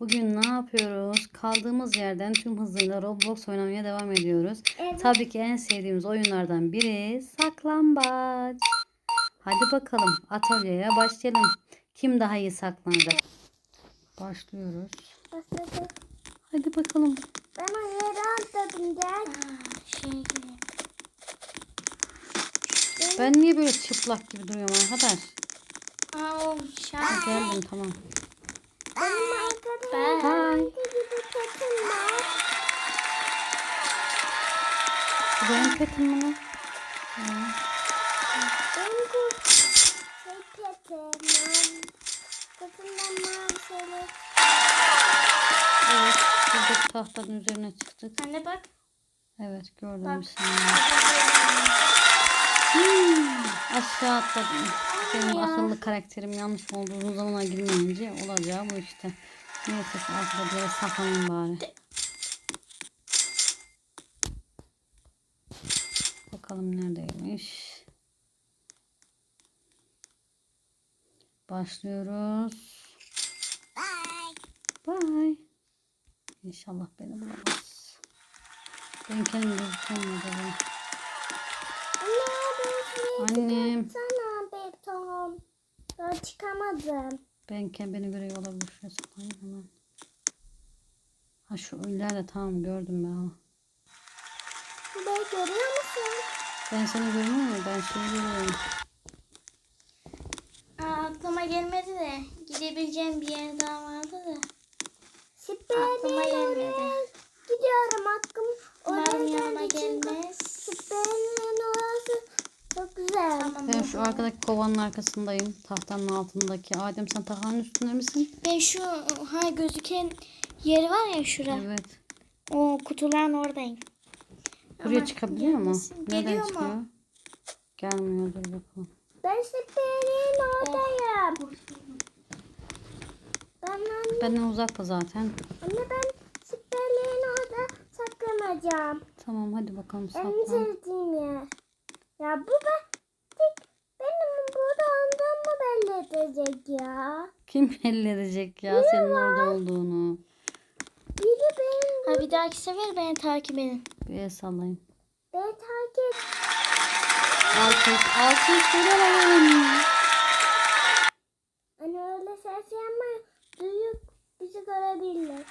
Bugün ne yapıyoruz? Kaldığımız yerden tüm hızıyla Roblox oynamaya devam ediyoruz. Evet. Tabii ki en sevdiğimiz oyunlardan biri saklambaç. Hadi bakalım atölyeye başlayalım. Kim daha iyi saklanacak? Başlıyoruz. Başladı. Hadi bakalım. Ben yere atladım gel. Şey gibi. Ben niye böyle çıplak gibi duruyorum arkadaş? Aa şarkı. Geldim tamam. Bu benim petim mi. Evet. Buradaki tahtanın üzerine çıktık. Anne bak. Evet gördüm Bak. saniye. Hmm, aşağı atladım. Benim akıllı karakterim yanlış oldu. Uzun zamana girmeyince olacağı bu işte. Neyse şu arkada bir yere saklanayım bari. Bakalım neredeymiş. Başlıyoruz. Bye. İnşallah beni bulamaz. Ben kendim gözüküyorum acaba. Anne Annem. çıkarsana beton. Ben çıkamadım. Ben beni görüyor olabilir. Şuraya saklanayım hemen. Ha şu ölüler de tamam gördüm ben. ha. Burayı görüyor musun? Ben seni görmüyorum ama ben seni görüyorum. Aa, aklıma gelmedi de. Gidebileceğim bir yer daha vardı da. Süperliğin Aklıma gelmedi. oraya gidiyorum hakkım. Umarım Oraya yanıma geldi çünkü gelmez. Süperliğin orası çok güzel. Tamam. Ben şu arkadaki kovanın arkasındayım. Tahtanın altındaki. Adem sen tahtanın üstünde misin? Ben şu ha gözüken yer var ya şura. Evet. O kutuların oradayım. Buraya Ama çıkabiliyor mu? gelmesin. Nereden Geliyor mu? çıkıyor? Gelmiyor dur bakalım. Ben süperliğin oradayım. Ben anne, Benden uzakta zaten. anne ben süperliğin orada saklanacağım. Tamam hadi bakalım En saklan. sevdiğim yer. Ya bu ben tek benim burada olduğumu belli edecek ya. Kim belli edecek ya senin orada olduğunu? Biri benim Ha bir dahaki sefer beni takip edin. Bir sallayın. beni takip Alkış, alkış verelim. Hani öyle ses yapma duyup bizi görebilirler.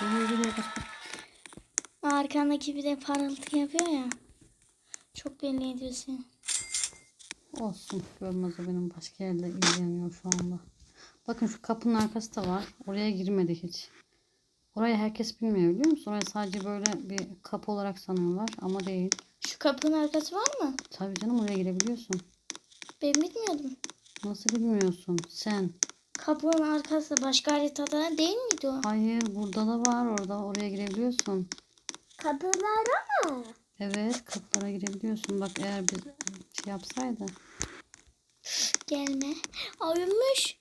Geliyor geliyor kaç kaç. Arkandaki bir de parıltı yapıyor ya. Çok belli ediyor seni. Olsun. Görmez o benim başka yerde ilgileniyor şu anda. Bakın şu kapının arkası da var. Oraya girmedi hiç. Orayı herkes bilmiyor biliyor musun? Orayı sadece böyle bir kapı olarak sanıyorlar ama değil. Şu kapının arkası var mı? Tabii canım oraya girebiliyorsun. Ben bilmiyordum. Nasıl bilmiyorsun? Sen. Kapının arkası başka haritada değil miydi o? Hayır burada da var orada. Oraya girebiliyorsun. Kapılara mı? Evet kapılara girebiliyorsun. Bak eğer biz şey yapsaydı. Gelme. Ay Ümmüş.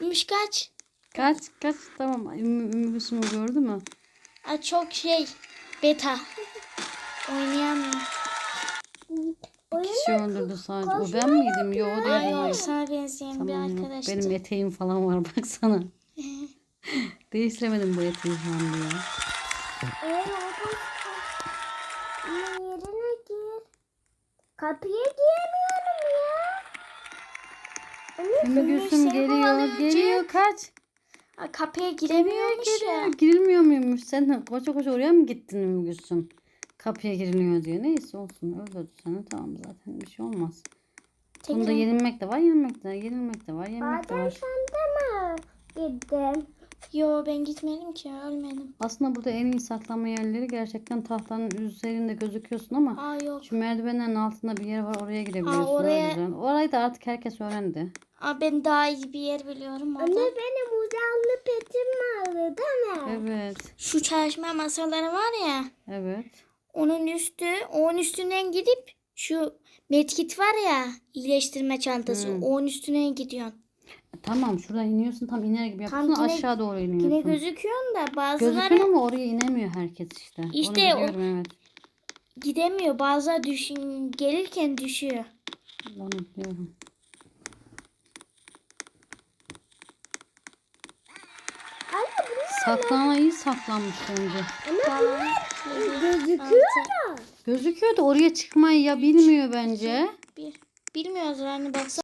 Ümmüş kaç. Kaç kaç tamam. Gülsüm'ü gördü mü? Aa, çok şey. Beta. Oynayamıyor. Kişi öldürdü sadece. O ben miydim? Yok o Ay yok Hayır. sana benzeyen bir Tamam yok. arkadaştı. Benim eteğim falan var baksana. Değiştiremedim bu eteği falan diye. Eğer orada Ama yerine gir. Kapıya giremiyorum ya. Ümmü Gülsüm seni geliyor. Geliyor kaç. Aa, kapıya giremiyormuş ya. Geliyor. Girilmiyor muymuş? Sen de koşa koşa oraya mı gittin Ümmü Gülsüm? Kapıya giriliyor diye. Neyse olsun. Öldürdü seni. Tamam zaten bir şey olmaz. Bunda Tekrar- yenilmek de var, yenilmek de var, yenilmek de var, yenilmek de var. de mi gittin? Yo ben gitmedim ki ölmedim. Aslında burada en iyi saklanma yerleri gerçekten tahtanın üzerinde gözüküyorsun ama Aa yok. şu merdivenlerin altında bir yer var oraya girebiliyorsun. Aa, oraya- güzel. Orayı da artık herkes öğrendi. Aa, ben daha iyi bir yer biliyorum Anne orada. benim uzanlı petim vardı değil mi? Evet, Şu çalışma masaları var ya. evet. Onun üstü, onun üstünden gidip şu medkit var ya iyileştirme çantası. Hmm. Onun üstüne gidiyorsun. Tamam şuradan iniyorsun tam iner gibi yapıyorsun Tam yine- aşağı doğru iniyorsun. Yine gözüküyorsun da Gözüküyor ama oraya inemiyor herkes işte. İşte o- evet. gidemiyor. Bazıları düşün, gelirken düşüyor. Onu biliyorum. Saklana iyi saklanmış önce. bunlar gözüküyor da. Gözüküyordu oraya çıkmayı ya bilmiyor bence. Bir, bilmiyoruz yani baksana.